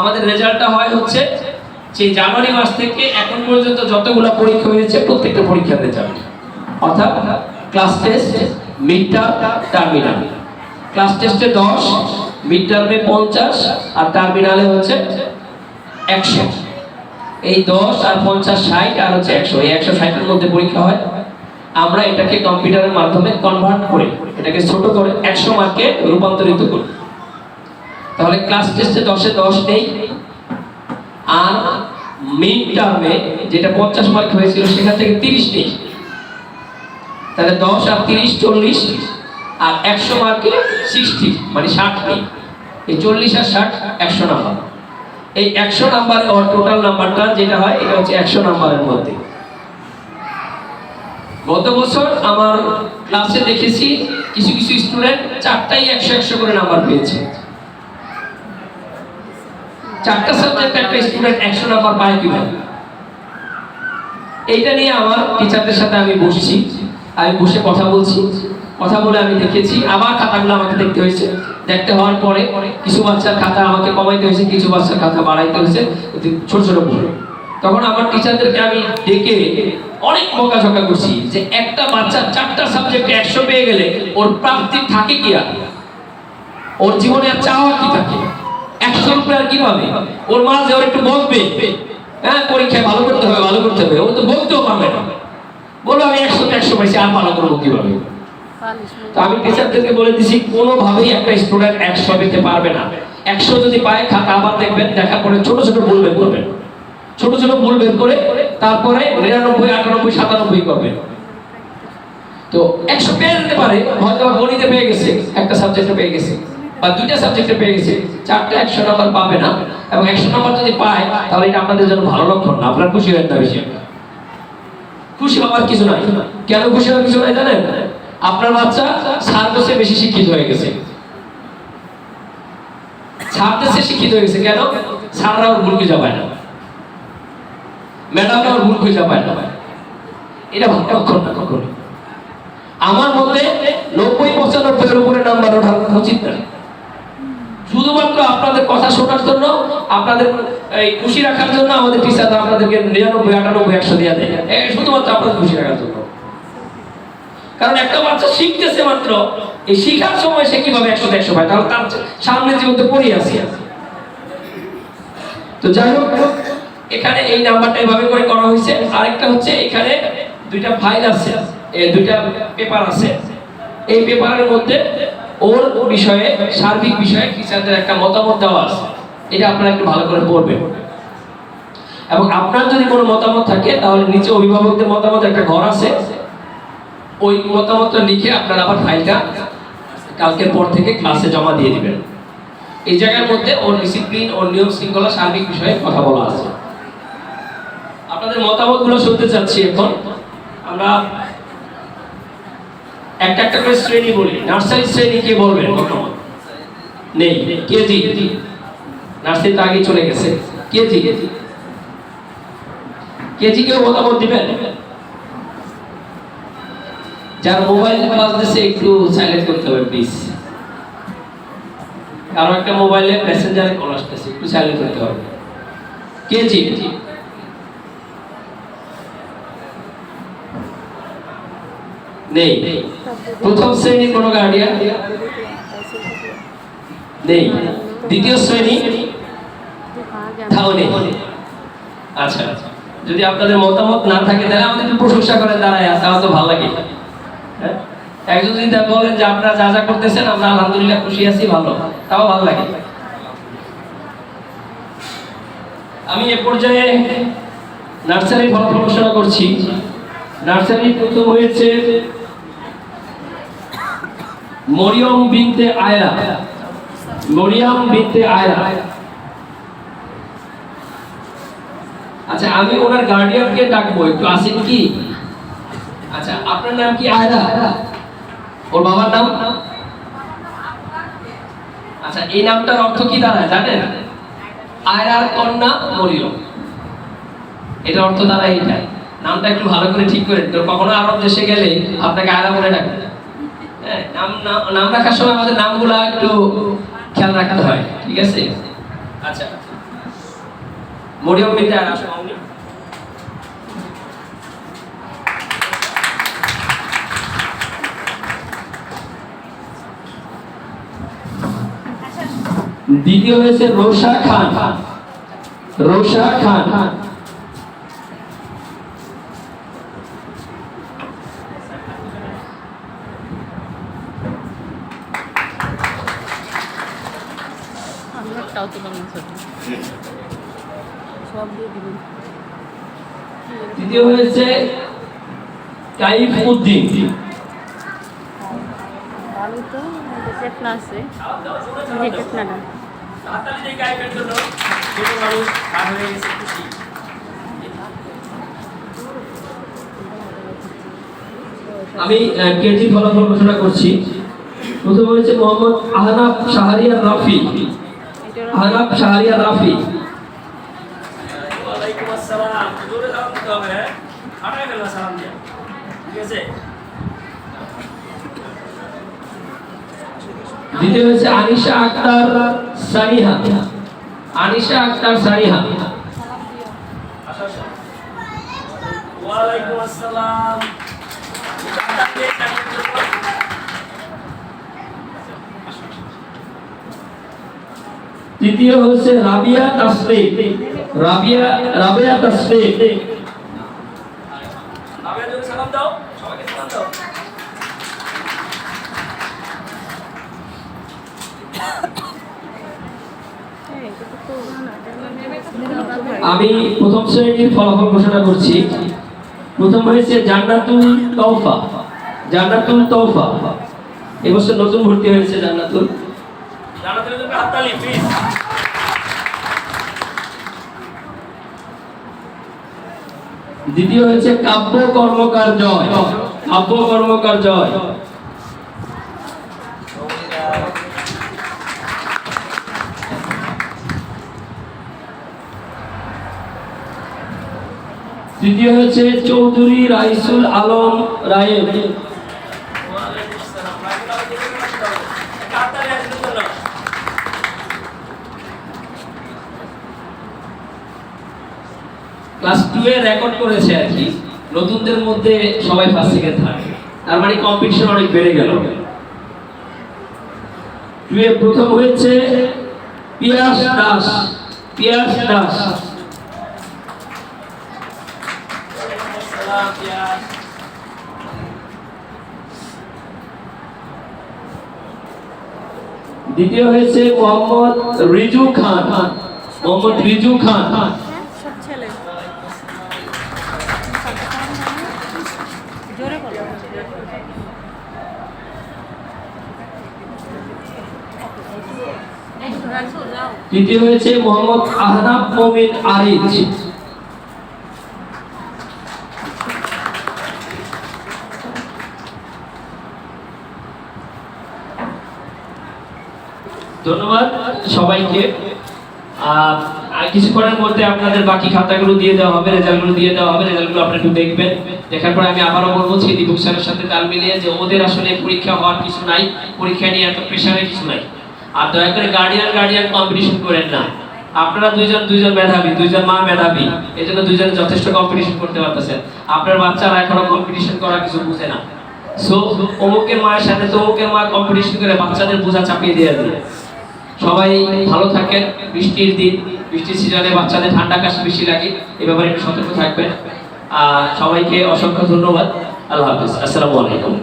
আমাদের রেজাল্টটা হয় হচ্ছে যে জানুয়ারি মাস থেকে এখন পর্যন্ত যতগুলো পরীক্ষা হয়েছে, প্রত্যেকটা পরীক্ষার রেজাল্ট অর্থাৎ class test mid term terminal class টেস্টে দশ মিড টার্মে পঞ্চাশ, আর টার্মিনালে হচ্ছে একশো। এই দশ আর পঞ্চাশ ষাট আর হচ্ছে একশো। এই একশো ষাটের মধ্যে পরীক্ষা হয়। আমরা এটাকে কম্পিউটারের মাধ্যমে কনভার্ট করে। এটাকে ছোট করে একশো মার্কে রূপান্তরিত করি। তাহলে ক্লাস টেস্টে দশে দশ নেই। আর মিড টার্মে যেটা পঞ্চাশ মার্ক হয়েছিল, সেখান থেকে তিরিশ নেই। তাহলে দশ আর তিরিশ, চল্লিশ, আর একশো মার্কে সিক্সটি মানে ষাট নেই। এই চল্লিশ আর ষাট, একশো নাম্বার এই একশো নাম্বার টোটাল নাম্বারটা যেটা হয়, এটা হচ্ছে একশো নাম্বারের মধ্যে। গত বছর আমার ক্লাসে দেখেছি, কিছু কিছু স্টুডেন্ট চারটাই একশো একশো করে নাম্বার পেয়েছে। চারটা সাবজেক্ট একটা স্টুডেন্ট একশো নাম্বার পায় কীভাবে? এইটা নিয়ে আমার টিচারদের সাথে আমি বসছি। আমি বসে কথা বলছি। কথা বলে আমি দেখেছি, আবার খাতাগুলো আমাকে দেখতে হয়েছে। দেখতে হওয়ার পরে কিছু বাচ্চার খাতা আমাকে কমাইতে হয়েছে, কিছু বাচ্চার খাতা বাড়াইতে হয়েছে ছোট ছোট ভুল তখন আমার টিচারদেরকে আমি ডেকে অনেক বকাঝকা করছি যে একটা বাচ্চা চারটা সাবজেক্টে একশো পেয়ে গেলে ওর প্রাপ্তি থাকে কি আর? ওর জীবনে আর চাওয়া কি থাকে? একশো রুপে কি পাবে ওর মা যে ওর একটু বকবে হ্যাঁ পরীক্ষায় ভালো করতে হবে ভালো করতে হবে ও তো বলতেও পারবে না। বলো আমি একশো একশো পাইছি আর ভালো করব কীভাবে? তো আমি টিচারদেরকে বলে দিছি কোনোভাবেই একটা স্টুডেন্ট একশো পেতে পারবে না। একশো যদি পায় খাতা আবার দেখবেন দেখার পরে ছোট ছোট ভুল বের করবেন ছোট ছোট ভুল বের করে তারপরে নিরানব্বই আটানব্বই সাতানব্বই করবেন তো একশো পেয়ে যেতে পারে হয়তো গণিতে পেয়ে গেছে একটা সাবজেক্টে পেয়ে গেছে। বা দুইটা সাবজেক্টে পেয়ে গেছে। চারটা একশো নাম্বার পাবে না। এবং একশো নাম্বার যদি পায়, তাহলে এটা আপনাদের জন্য ভালো লক্ষণ না। আপনার খুশি না বেশি। খুশি হওয়ার কিছু নাই। কেন খুশি হওয়ার কিছু নাই জানেন? আপনার বাচ্চা সার দেশে বেশি শিক্ষিত হয়ে গেছে। সার শিক্ষিত হয়ে গেছে কেন? সাররা ওর ভুল খুঁজে পায় না। ম্যাডামরা ওর ভুল খুঁজে পায় না। এটা ভালো লক্ষণ না কখনো? আমার মতে নব্বই পঁচানব্বই উপরে নাম্বার ওঠা উচিত না। শুধুমাত্র আপনাদের কথা শোনার জন্য, আপনাদের এই খুশি রাখার জন্য আমাদের টিচার আপনাদেরকে নিরানব্বই, আটানব্বই, একশো দেওয়া দেয়। শুধুমাত্র আপনাদের খুশি রাখার জন্য। কারণ একটা বাচ্চা শিখতেছে মাত্র, এই শিখার সময় সে কীভাবে একশো একশো পায়? তাহলে তার সামনে জীবনতে পড়ে আসি তো যাই হোক, এখানে এই নাম্বারটা এভাবে করে করা হয়েছে। আরেকটা হচ্ছে এখানে দুইটা ফাইল আছে দুইটা পেপার আছে। এই পেপারের মধ্যে ওর বিষয়ে, সার্বিক বিষয়ে টিচারদের একটা মতামত দেওয়া আছে। এটা আপনারা একটু ভালো করে পড়বেন। এবং আপনার যদি কোনো মতামত থাকে, তাহলে নিচে অভিভাবকদের মতামত একটা ঘর আছে। ওই মতামতটা লিখে আপনারা আবার ফাইলটা কালকের পর থেকে ক্লাসে জমা দিয়ে দিবেন। এই জায়গার মধ্যে ওর ডিসিপ্লিন ওর নিয়ম শৃঙ্খলা, সার্বিক বিষয়ে কথা বলা আছে। আপনাদের মতামতগুলো শুনতে চাচ্ছি এখন। আমরা একটা একটা করে শ্রেণি বলি। নার্সারি শ্রেণি কে বলবেন নেই। কেজি? নার্সারি তো আগে চলে গেছে। কেজি? কেজি কেউ মতামত দিবেন? যার মোবাইল বাজতেছে একটু সাইলেন্ট করতে হবে প্লিজ কারও একটা মোবাইলে মেসেঞ্জারে কল আসতেছে, একটু সাইলেন্ট করতে হবে। কেজি? নেই। প্রথম শ্রেণি কোন গার্ডিয়ান নেই। দ্বিতীয় শ্রেণি? নেই আচ্ছা যদি আপনাদের মতামত না থাকে, তাহলে আমাদের একটু প্রশংসা করেন দাঁড়ায় আছে, আমার তো ভালো লাগে। হ্যাঁ? একজন যদি বলেন যে আপনারা যা যা করতেছেন, আমরা আলহামদুলিল্লাহ খুশি আছি, ভালো। তাও ভালো লাগে। আমি এ পর্যায়ে নার্সারি ফলাফল ঘোষণা করছি। নার্সারি প্রথম হয়েছে মরিয়ম বিনতে আয়রা মরিয়ম বিনতে আয়রা আচ্ছা আমি ওনার গার্ডিয়ানকে ডাকবো, একটু আসেন কি? আচ্ছা আপনার নাম কি? আয়রা ওর বাবার নাম? আচ্ছা এই নামটার অর্থ কি দাঁড়ায়, জানেন? আয়রার কন্যা মরিয়ম। এটা অর্থ দাঁড়ায় এটা নামটা একটু ভালো করে ঠিক করে কখনো আরব দেশে গেলে আপনাকে আয়রা বলে ডাকবে। হ্যাঁ, নাম নাম- রাখার সময় আমাদের নামগুলো একটু খেয়াল রাখতে হয় ঠিক আছে? আচ্ছা। মরিয়ম বিদ্যা দ্বিতীয় হয়েছে রোশা খান। রোশা খান। না ছবি সব দিয়ে দিবেন। তৃতীয় হয়েছে কাইফ উদ্দিন ভালো তো চেতনা আছে। যে আমি কেজি ফলাফল ঘোষণা করছি। প্রথম হয়েছে মোহাম্মদ আহনাফ শাহরিয়া রাফি। এটার আহনাফ শাহরিয়া রাফি ওয়ালাইকুম আসসালাম জোরে সালাম দিতে হবে হ্যাঁ আটাই গেল সালাম দিয়া ঠিক আছে দ্বিতীয় হয়েছে আনিশা আক্তার সানিহা আনিশা আক্তার সানিহা আসো আসো ওয়ালাইকুম আসসালাম হাততালি দিয়ে কাটিয়ে দেবো। তৃতীয় হচ্ছে রাবিয়া তাসরিফ। রাবিয়া রাবিয়া তাসরিফ। সালাম দাও সবাইকে সালাম দাও। এটা তো করব না, এটা আমি প্রথম শ্রেণির ফলাফল ঘোষণা করছি। প্রথম হয়েছে জান্নাতুল তৌফা জান্নাতুল তৌফা এবছর নতুন ভর্তি হয়েছে জান্নাতুল। দ্বিতীয় হয়েছে কাব্য কর্মকার জয়। কাব্য কর্মকার জয়। তৃতীয় হচ্ছে চৌধুরী রাইসুল আলম রায়ের ওয়ালাইকুম আসসালাম রাখি দাও জোরে রাখি দাও হাততালি আসবে জন্য ক্লাস টু এ রেকর্ড করেছে আর কি। নতুনদের মধ্যে সবাই ফার্স্ট সেকেন্ড থাকে তার মানে কম্পিটিশন অনেক বেড়ে গেল। টু এ প্রথম হয়েছে পিয়াস দাস। পিয়াস দাস। দ্বিতীয় হয়েছে মোহাম্মদ রিজু খান। মোহাম্মদ রিজু খান। তৃতীয় হয়েছে মোহাম্মদ আহনাফ মমিন আরিজ। ধন্যবাদ সবাইকে। কিছুক্ষণের মধ্যে আপনাদের বাকি খাতাগুলো দিয়ে দেওয়া হবে, রেজাল্টগুলো দিয়ে দেওয়া হবে, রেজাল্টগুলো আপনারা একটু দেখবেন। দেখার পরে আমি আবারও বলব ছেদি স্যারের সাথে তাল মিলিয়ে যে ওদের আসলে পরীক্ষা হওয়ার কিছু নাই, পরীক্ষা নিয়ে এত প্রেশারের কিছু নাই। আর দয়া করে গার্ডিয়ান গার্ডিয়ান কম্পিটিশন করেন না। আপনারা দুইজন দুইজন মেধাবী, দুইজন মা মেধাবী এই জন্য দুইজন যথেষ্ট কম্পিটিশন করতে পারতেছেন। আপনার বাচ্চারা এখনও কম্পিটিশন করা কিছু বুঝে না। সো অমুকের মায়ের সাথে তমুকের মা কম্পিটিশন করে বাচ্চাদের বোঝা চাপিয়ে দিয়ে দেবে সবাই ভালো থাকেন, বৃষ্টির দিন, বৃষ্টির সিজনে বাচ্চাদের ঠান্ডা কাশি বেশি লাগে, এ ব্যাপারে একটু সতর্ক থাকবেন। সবাইকে অসংখ্য ধন্যবাদ। আল্লাহ হাফিজ। আসসালামু আলাইকুম।